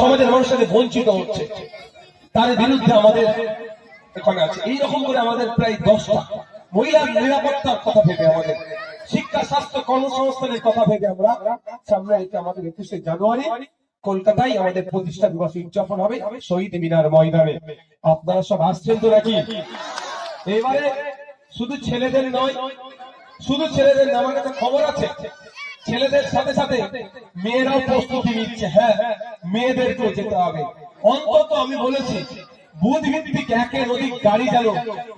সমাজের মানুষের বঞ্চিত হচ্ছে। তার বিরুদ্ধে আমাদের এখানে আছে। এইরকম করে আমাদের প্রায় দশটা মহিলার নিরাপত্তার কথা আমাদের, শিক্ষা, স্বাস্থ্য, কর্মসংস্থানের কথা ভেবে আমরা সামনে আমাদের একুশে জানুয়ারি, কলকাতায় আমাদের প্রতিষ্ঠা দিবস উদযাপন হবে শহীদ মিনার ময়দানে। আপনারা সব আসছেন তো নাকি? এবারে শুধু ছেলেদের নয়, শুধু ছেলেদের আমার কাছে খবর আছে। ছেলেদের সাথে সাথে মেয়েরাও প্রস্তুতি নিচ্ছে হ্যাঁ মেয়েদেরকেও যেতে হবে। অন্তত আমি বলেছি বুধ ভিত্তিক একের অধিক গাড়ি যেন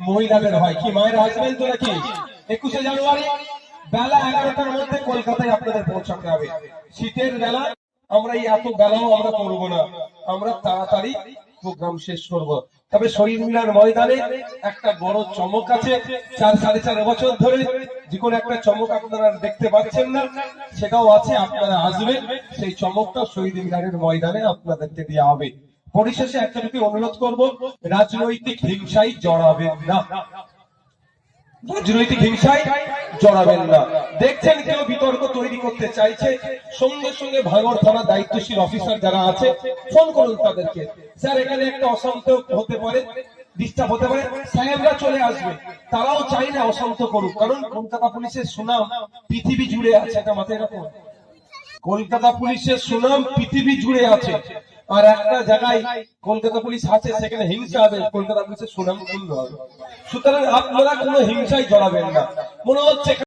মহিলাদের হয়। কি, মায়ের আসবেন তো নাকি? একুশে জানুয়ারি, বেলা এগারোটার মধ্যে কলকাতায় আপনাদের পৌঁছাতে হবে। শীতের বেলা আমরা এই এত বেলাও আমরা করব না। আমরা তাড়াতাড়ি প্রোগ্রাম শেষ করব। তবে শরীর মিলার ময়দানে একটা বড় চমক আছে। চার, সাড়ে চার বছর ধরে যে কোনো একটা চমক আপনারা দেখতে পাচ্ছেন না, সেটাও আছে, আপনারা আসবেন সেই চমকটা শহীদ মিনারের ময়দানে আপনাদেরকে দেওয়া হবে। পরিশেষে যদি অনুরোধ করব, রাজনৈতিক হিংসায় জড়াবেন না। রাজনৈতিক হিংসায় জড়াবেন না। দেখছেন কেউ বিতর্ক তৈরি করতে চাইছে? সঙ্গে সঙ্গে ভাঙড় থানা দায়িত্বশীল অফিসার যারা আছে, ফোন করুন তাদেরকে। স্যার, এখানে একটা অশান্ত হতে পারে ডিস্টার্ব হতে পারে। সাহেবরা চলে আসবে। তারাও চাই না অশান্ত করুক। কারণ কলকাতা পুলিশের সুনাম পৃথিবী জুড়ে আছে। এটা মাথায় রাখুন। কলকাতা পুলিশের সুনাম পৃথিবী জুড়ে আছে। আর একটা জায়গায় কলকাতা পুলিশ আছে, সেখানে হিংসা হবে। কলকাতা পুলিশের সুনাম ক্ষুণ্ণ হবে। সুতরাং আপনারা কোনো হিংসায় জড়াবেন না। মনে হচ্ছে